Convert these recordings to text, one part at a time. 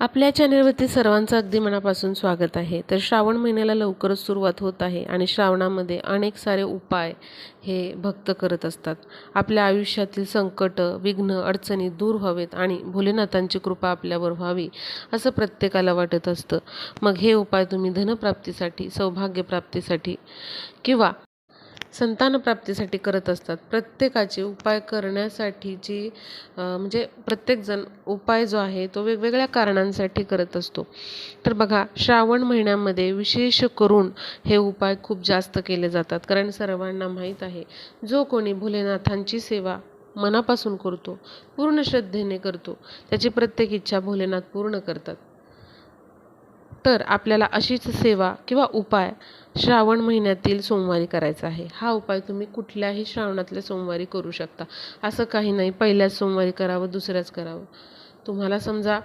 आपल्या चॅनलवरती सर्वांचं अगदी मनापासून स्वागत आहे. तर श्रावण महिन्याला लवकरच सुरुवात होत आहे आणि श्रावणामध्ये अनेक सारे उपाय हे भक्त करत असतात. आपल्या आयुष्यातील संकट विघ्न अडचणी दूर व्हावेत आणि भोलेनाथांची कृपा आपल्यावर व्हावी असं प्रत्येकाला वाटत असतं. मग हे उपाय तुम्ही धनप्राप्तीसाठी सौभाग्यप्राप्तीसाठी किंवा संतानप्राप्तीसाठी करत असतात. प्रत्येकाचे उपाय करण्यासाठीची म्हणजे प्रत्येकजण उपाय जो आहे तो वेगवेगळ्या कारणांसाठी करत असतो. तर बघा श्रावण महिन्यामध्ये विशेष करून हे उपाय खूप जास्त केले जातात. कारण सर्वांना माहीत आहे जो कोणी भोलेनाथांची सेवा मनापासून करतो पूर्ण श्रद्धेने करतो त्याची प्रत्येक इच्छा भोलेनाथ पूर्ण करतात. तर आपल्याला अशीच सेवा किंवा उपाय श्रावण महिन्यातील सोमवारी करायचा आहे. हा उपाय तुम्ही कुठल्याही श्रावणातल्या सोमवारी करू शकता. असं काही नाही. पहिल्याच सोमवारी करावं दुसऱ्याच करावं. तुम्हाला समजा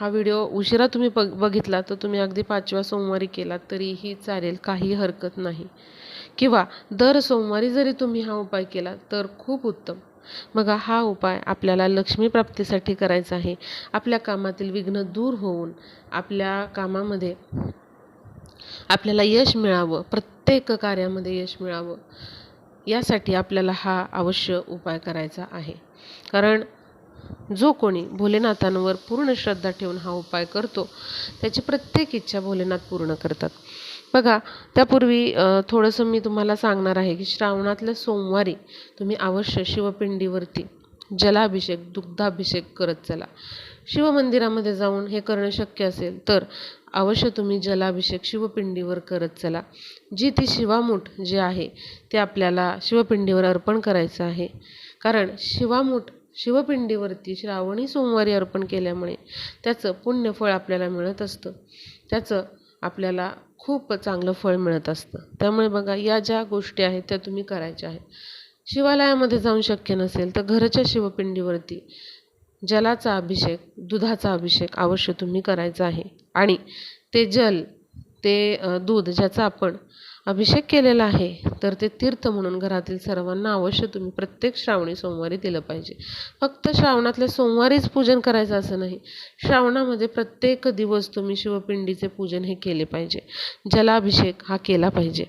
हा व्हिडिओ उशिरा तुम्ही बघ बघितला तर तुम्ही अगदी पाचव्या सोमवारी केला तरीही चालेल. काही हरकत नाही. किंवा दर सोमवारी जरी तुम्ही हा उपाय केला तर खूप उत्तम. बघा हा उपाय आपल्याला लक्ष्मी प्राप्तीसाठी करायचा आहे. आपल्या कामातील विघ्न दूर होऊन आपल्या कामामध्ये आपल्याला यश मिळावं प्रत्येक कार्यामध्ये यश मिळावं यासाठी आपल्याला हा अवश्य उपाय करायचा आहे. कारण जो कोणी भोलेनाथांवर पूर्ण श्रद्धा ठेवून हा उपाय करतो त्याची प्रत्येक इच्छा भोलेनाथ पूर्ण करतात. बघा त्यापूर्वी थोडंसं मी तुम्हाला सांगणार आहे की श्रावणातल्या सोमवारी तुम्ही अवश्य शिवपिंडीवरती जलाभिषेक दुग्धाभिषेक करत चला. शिवमंदिरामध्ये जाऊन हे करणं शक्य असेल तर अवश्य तुम्ही जलाभिषेक शिवपिंडीवर करत चला. जी ती शिवामूठ जे आहे ते आपल्याला शिवपिंडीवर अर्पण करायचं आहे. कारण शिवामूठ शिवपिंडीवरती श्रावणी सोमवारी अर्पण केल्यामुळे त्याचं पुण्यफळ आपल्याला मिळत असतं. त्याचं आपल्याला खूप चांगलं फळ मिळत असतं. त्यामुळे बघा या ज्या गोष्टी आहेत त्या तुम्ही करायच्या आहेत. शिवालयामध्ये जाऊन शक्य नसेल तर घरच्या शिवपिंडीवरती जलाचा अभिषेक दुधाचा अभिषेक अवश्य तुम्ही करायचा आहे. आणि ते जल ते दूध ज्याचा आपण अभिषेक केलेला आहे तर ते तीर्थ म्हणून घरातील सर्वांना अवश्य तुम्ही प्रत्येक श्रावणी सोमवारी दिलं पाहिजे. फक्त श्रावणातल्या सोमवारीच पूजन करायचं असं नाही श्रावणामध्ये प्रत्येक दिवस तुम्ही शिवपिंडीचे पूजन हे केले पाहिजे. जलाभिषेक हा केला पाहिजे.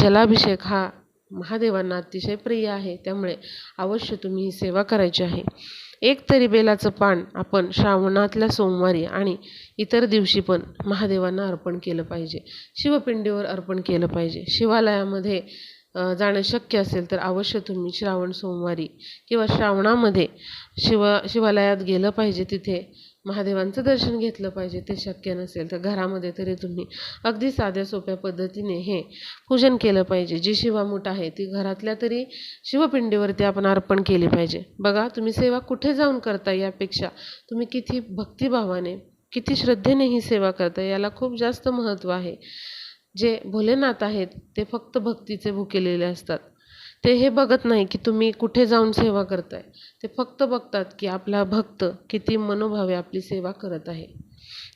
जलाभिषेक हा महादेवांना अतिशय प्रिय आहे त्यामुळे अवश्य तुम्ही ही सेवा करायची आहे. एक तरी बेलाचं पान आपण श्रावणातल्या सोमवारी आणि इतर दिवशी पण महादेवांना अर्पण केलं पाहिजे. शिवपिंडीवर अर्पण केलं पाहिजे. शिवालयामध्ये जाणं शक्य असेल तर अवश्य तुम्ही श्रावण सोमवारी किंवा श्रावणामध्ये शिव शिवालयात गेलं पाहिजे तिथे. महादेवांचं दर्शन घेतलं पाहिजे ते शक्य नसेल तर घरामध्ये तरी तुम्ही अगदी साध्या सोप्या पद्धतीने हे पूजन केलं पाहिजे. जी शिवामूठ आहे ती घरातल्या तरी शिवपिंडीवरती आपण अर्पण केली पाहिजे. बघा तुम्ही सेवा कुठे जाऊन करता यापेक्षा तुम्ही किती भक्तिभावाने किती श्रद्धेने ही सेवा करता याला खूप जास्त महत्त्व आहे. जे भोलेनाथ आहेत ते फक्त भक्तीचे भुकेलेले असतात. ते हे बघत नाही की तुम्ही कुठे जाऊन सेवा करताय. ते फक्त बघतात की आपला भक्त किती मनोभावे आपली सेवा करत आहे.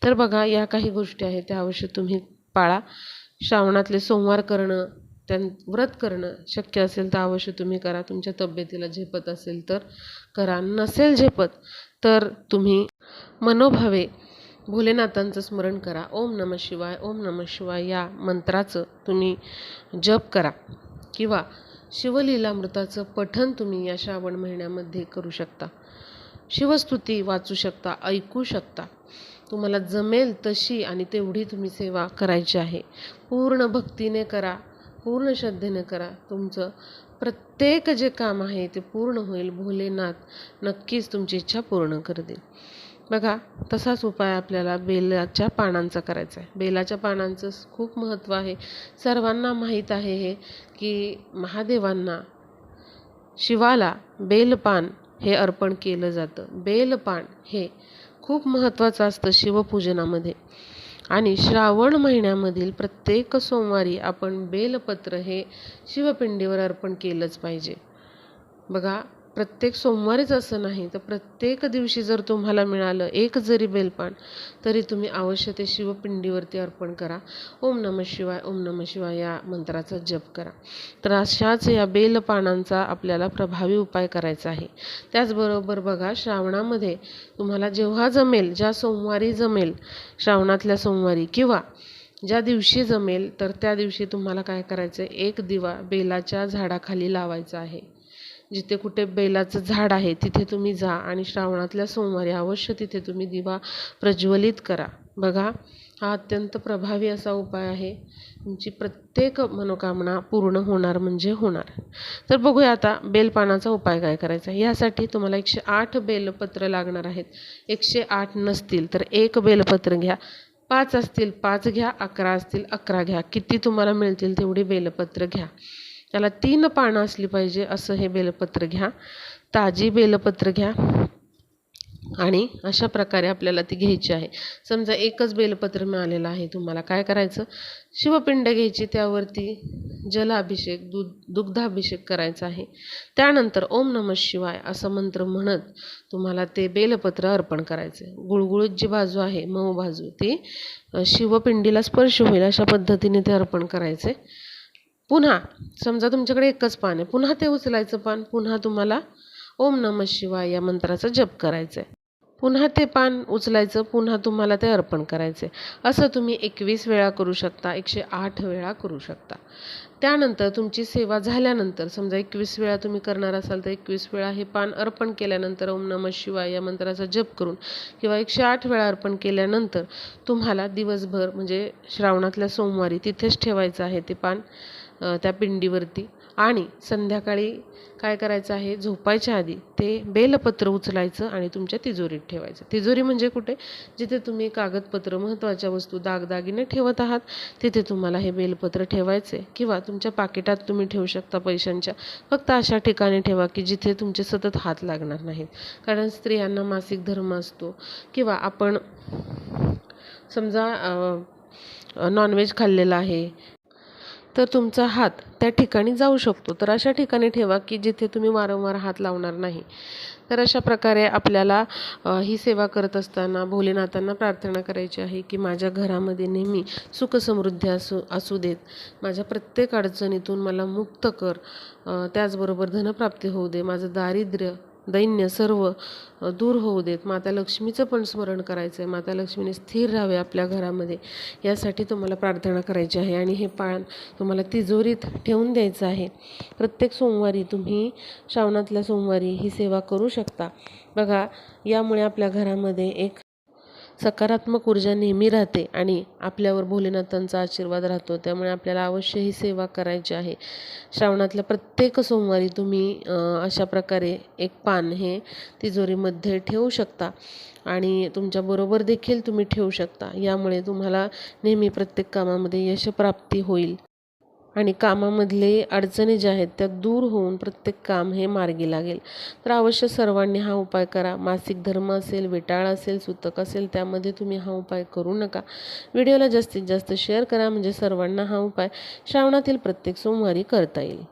तर बघा या काही गोष्टी आहेत त्या अवश्य तुम्ही पाळा. श्रावणातले सोमवार करणं त्यां व्रत करणं शक्य असेल तर अवश्य तुम्ही करा. तुमच्या तब्येतीला झेपत असेल तर करा. नसेल झेपत तर तुम्ही मनोभावे भोलेनाथांचं स्मरण करा. ओम नम शिवाय ओम नम शिवाय या मंत्राचं तुम्ही जप करा. किंवा शिवलीलामृताचं पठन तुम्ही या श्रावण महिन्यामध्ये करू शकता. शिवस्तुती वाचू शकता ऐकू शकता. तुम्हाला जमेल तशी आणि तेवढी तुम्ही सेवा करायची आहे. पूर्ण भक्तीने करा पूर्ण श्रद्धेने करा. तुमचं प्रत्येक जे काम आहे ते पूर्ण होईल. भोलेनाथ नक्कीच तुमची इच्छा पूर्ण करतील. बघा तसाच उपाय आपल्याला बेलाच्या पानांचा करायचा आहे. बेलाच्या पानांचं खूप महत्त्व आहे. सर्वांना माहीत आहे हे की महादेवांना शिवाला बेलपान हे अर्पण केलं जातं. बेलपान हे खूप महत्त्वाचं असतं शिवपूजनामध्ये. आणि श्रावण महिन्यामधील प्रत्येक सोमवारी आपण बेलपत्र हे शिवपिंडीवर अर्पण केलंच पाहिजे. बघा प्रत्येक सोमवारीच असं नाही तर प्रत्येक दिवशी जर तुम्हाला मिळालं एक जरी बेलपान तरी तुम्ही अवश्य ते शिवपिंडीवरती अर्पण करा. ओम नम शिवाय ओम नम शिवाय या मंत्राचा जप करा. तर अशाच या बेलपानांचा आपल्याला प्रभावी उपाय करायचा आहे. त्याचबरोबर बघा श्रावणामध्ये तुम्हाला जेव्हा जमेल ज्या सोमवारी जमेल श्रावणातल्या सोमवारी किंवा ज्या दिवशी जमेल तर त्या दिवशी तुम्हाला काय करायचं आहे एक दिवा बेलाच्या झाडाखाली लावायचा आहे. जिथे कुठे बेलाचं झाड आहे तिथे तुम्ही जा आणि श्रावणातल्या सोमवारी अवश्य तिथे तुम्ही दिवा प्रज्वलित करा. बघा हा अत्यंत प्रभावी असा उपाय आहे. तुमची प्रत्येक मनोकामना पूर्ण होणार म्हणजे होणार. तर बघूया आता बेलपानाचा उपाय काय करायचा? यासाठी तुम्हाला एकशे आठ बेलपत्र लागणार आहेत. एकशे आठ नसतील तर एक बेलपत्र घ्या. पाच असतील पाच घ्या. अकरा असतील अकरा घ्या. किती तुम्हाला मिळतील तेवढी बेलपत्र घ्या. त्याला तीन पानं असली पाहिजे असं हे बेलपत्र घ्या. ताजी बेलपत्र घ्या. आणि अशा प्रकारे आपल्याला ती घ्यायची आहे. समजा एकच बेलपत्र मिळालेलं आहे तुम्हाला काय करायचं? शिवपिंड घ्यायची त्यावरती जलाभिषेक दूध दुग्धाभिषेक करायचा आहे. त्यानंतर ओम नम शिवाय असं मंत्र म्हणत तुम्हाला ते बेलपत्र अर्पण करायचं आहे गुळगुळीत जी बाजू आहे मऊ बाजू ती शिवपिंडीला स्पर्श होईल अशा पद्धतीने ते अर्पण करायचे पुन्हा समजा तुमच्याकडे एकच पान आहे पुन्हा ते उचलायचं पान पुन्हा तुम्हाला ओम नम शिवाय या मंत्राचा जप करायचा आहे पुन्हा ते पान उचलायचं पुन्हा तुम्हाला ते अर्पण करायचे असं तुम्ही एकवीस वेळा करू शकता एकशे आठ वेळा करू शकता. त्यानंतर तुमची सेवा झाल्यानंतर समजा एकवीस वेळा तुम्ही करणार असाल तर एकवीस वेळा हे पान अर्पण केल्यानंतर ओम नम शिवाय या मंत्राचा जप करून किंवा एकशे आठ वेळा अर्पण केल्यानंतर तुम्हाला दिवसभर म्हणजे श्रावणातल्या सोमवारी तिथेच ठेवायचं आहे ते पान त्या पिंडीवरती. आणि संध्याकाळी काय करायचं आहे? झोपायच्या आधी ते बेलपत्र उचलायचं आणि तुमच्या तिजोरीत ठेवायचं. तिजोरी म्हणजे कुठे? जिथे तुम्ही कागदपत्र महत्त्वाच्या वस्तू दागदागिने ठेवत आहात तिथे तुम्हाला हे बेलपत्र ठेवायचे किंवा तुमच्या पाकिटात तुम्ही ठेवू शकता पैशांच्या. फक्त अशा ठिकाणी ठेवा की जिथे तुमचे सतत हात लागणार नाहीत. कारण स्त्रियांना मासिक धर्म असतो. किंवा आपण समजा नॉनव्हेज खाल्लेलं आहे. तर तुमचा हात त्या ठिकाणी जाऊ शकतो. तर अशा ठिकाणी ठेवा की जिथे तुम्ही वारंवार हात लावणार नाही. तर अशा प्रकारे आपल्याला ही सेवा करत असताना भोलेनाथांना प्रार्थना करायची आहे की माझ्या घरामध्ये नेहमी सुखसमृद्धी असू असू देत. माझ्या प्रत्येक अडचणीतून मला मुक्त कर. त्याचबरोबर धनप्राप्ती होऊ दे. माझं दारिद्र्य दैन्य सर्व दूर होऊ देत. माता लक्ष्मीचं पण स्मरण करायचं आहे माता लक्ष्मीने स्थिर राहावे आपल्या घरामध्ये. यासाठी तुम्हाला प्रार्थना करायची आहे. आणि हे पान तुम्हाला तिजोरीत ठेवून द्यायचं आहे. प्रत्येक सोमवारी तुम्ही श्रावणातल्या सोमवारी ही सेवा करू शकता. बघा यामुळे आपल्या घरामध्ये एक सकारात्मक ऊर्जा नेहमी राहते आणि आपल्यावर भोलेनाथांचा आशीर्वाद राहतो. त्यामुळे आपल्याला अवश्य ही सेवा करायची आहे. श्रावणातल्या प्रत्येक सोमवारी तुम्ही अशा प्रकारे एक पान हे तिजोरीमध्ये ठेवू शकता आणि तुमच्याबरोबर देखील तुम्ही ठेवू शकता. यामुळे तुम्हाला नेहमी प्रत्येक कामामध्ये यशप्राप्ती होईल. आणि कामामधले अडचणी ज्या आहेत त्या दूर होऊन प्रत्येक काम हे मार्गी लागेल. तर अवश्य सर्वांनी हा उपाय करा. मासिक धर्म असेल विटाळ असेल सुतक असेल त्यामध्ये तुम्ही हा उपाय करू नका. व्हिडिओला जास्तीत जास्त शेअर करा. म्हणजे सर्वांना हा उपाय श्रावणातील प्रत्येक सोमवारी करता येईल.